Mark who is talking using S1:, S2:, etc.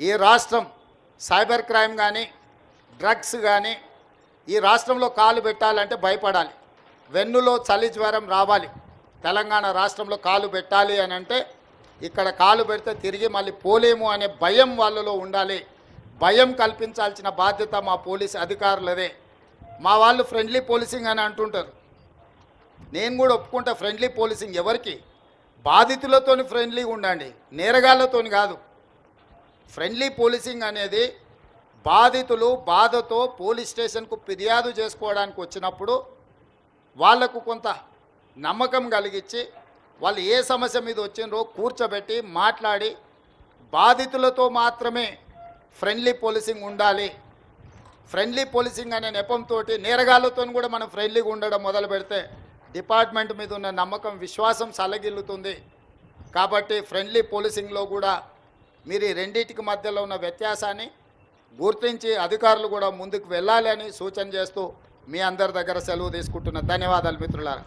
S1: ఈ రాష్ట్రం cyber crime కానీ డ్రగ్స్ కానీ ఈ రాష్ట్రంలో కాలు పెట్టాలంటే భయపడాలి. వెన్నులో చలి జ్వరం రావాలి. తెలంగాణ రాష్ట్రంలో కాలు పెట్టాలి అని అంటే ఇక్కడ కాలు పెడితే తిరిగి మళ్ళీ పోలేము అనే భయం వాళ్ళలో ఉండాలి. భయం కల్పించాల్సిన బాధ్యత మా పోలీస్ అధికారులదే. మా వాళ్ళు ఫ్రెండ్లీ పోలీసింగ్ అని అంటుంటారు. నేను కూడా ఒప్పుకుంటా ఫ్రెండ్లీ పోలీసింగ్ ఎవరికి? బాధితులతోని ఫ్రెండ్లీగా ఉండండి. నేరగాళ్ళతోని కాదు. ఫ్రెండ్లీ పోలీసింగ్ అనేది బాధితులు బాధతో పోలీస్ స్టేషన్కు ఫిర్యాదు చేసుకోవడానికి వచ్చినప్పుడు వాళ్ళకు కొంత నమ్మకం కలిగించి వాళ్ళు ఏ సమస్య మీద వచ్చిండ్రో కూర్చోబెట్టి మాట్లాడి బాధితులతో మాత్రమే ఫ్రెండ్లీ పోలీసింగ్ ఉండాలి. ఫ్రెండ్లీ పోలీసింగ్ అనే నెపంతో నేరగాళ్ళతో కూడా మనం ఫ్రెండ్లీగా ఉండడం మొదలు పెడితే డిపార్ట్మెంట్ మీద ఉన్న నమ్మకం విశ్వాసం సలగిల్లుతుంది. కాబట్టి ఫ్రెండ్లీ పోలీసింగ్లో కూడా మీరు ఈ రెండింటికి మధ్యలో ఉన్న వ్యత్యాసాన్ని గుర్తించి అధికారులు కూడా ముందుకు వెళ్ళాలి అని సూచన చేస్తూ మీ అందరి దగ్గర సెలవు తీసుకుంటున్న ధన్యవాదాలు మిత్రులారా.